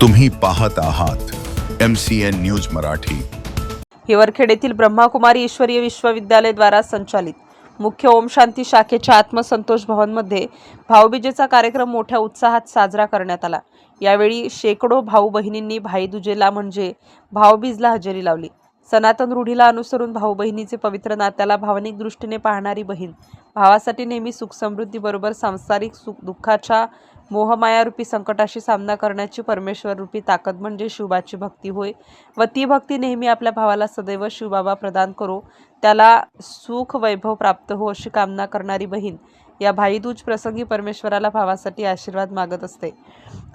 तुम्ही पाहत आहात M C N news Marathi. Hiwarkhed येथील ब्रह्माकुमारी ईश्वरीय विश्वविद्यालय द्वारा संचालित मुख्य ओम शांती शाखेच्या आत्मसंतोष भवनमध्ये भाऊबीजेचा कार्यक्रम मोठ्या उत्साहात साजरा करण्यात आला. यावेळी शेकडो भाऊ बहिणींनी भाईदुजेला म्हणजे भाऊबीजला हजेरी लावली. सनातन रूढीला अनुसरून भाऊ बहिणीचे पवित्र नात्याला भावनिक दृष्टीने पाहणारी बहीण. भावासाठी नेहमी सुख समृद्धीबरोबर सांसारिक सुख दुःखाच्या मोहमायारूपी संकटाशी सामना करण्याची परमेश्वर रूपी ताकद म्हणजे शिवबाची भक्ती होय. व ती भक्ती नेहमी आपल्या भावाला सदैव शिवबाबा प्रदान करो. त्याला सुख वैभव प्राप्त हो अशी कामना करणारी बहीण. या भाईदूज प्रसंगी परमेश्वराला भावासाठी आशीर्वाद मागत असते.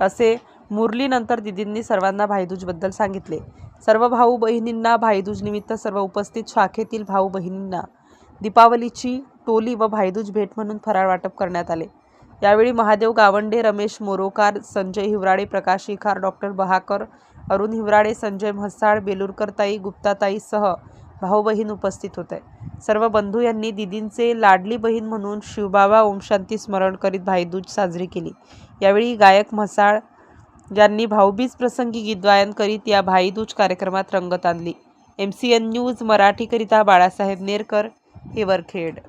असे मुरलीनंतर दिदींनी सर्वांना भाईदूजबद्दल सांगितले. सर्व भाऊ बहिणींना भाईदूज निमित्त सर्व उपस्थित शाखेतील भाऊ बहिणींना दीपावलीची टोली व भाईदूज भेट म्हणून फराळ वाटप करण्यात आले. यावेळी महादेव गावंडे रमेश मोरोकार संजय हिवराडे प्रकाश शिखार डॉक्टर बहाकर अरुण हिवराडे संजय म्हसाळ बेलुरकरताई गुप्ताताईसह भाऊ बहीण उपस्थित होत. आहे सर्व बंधू यांनी दिदींचे लाडली बहीण म्हणून शिवबाबा ओमशांती स्मरण करीत भाईदूज साजरी केली. यावेळी गायक म्हसाळ ज्यांनी भाऊबीज प्रसंगी गीतगायन करीत या भाईदूज कार्यक्रमात रंगत आणली. एम सी एन न्यूज मराठीकरिता बाळासाहेब नेरकर हिवरखेड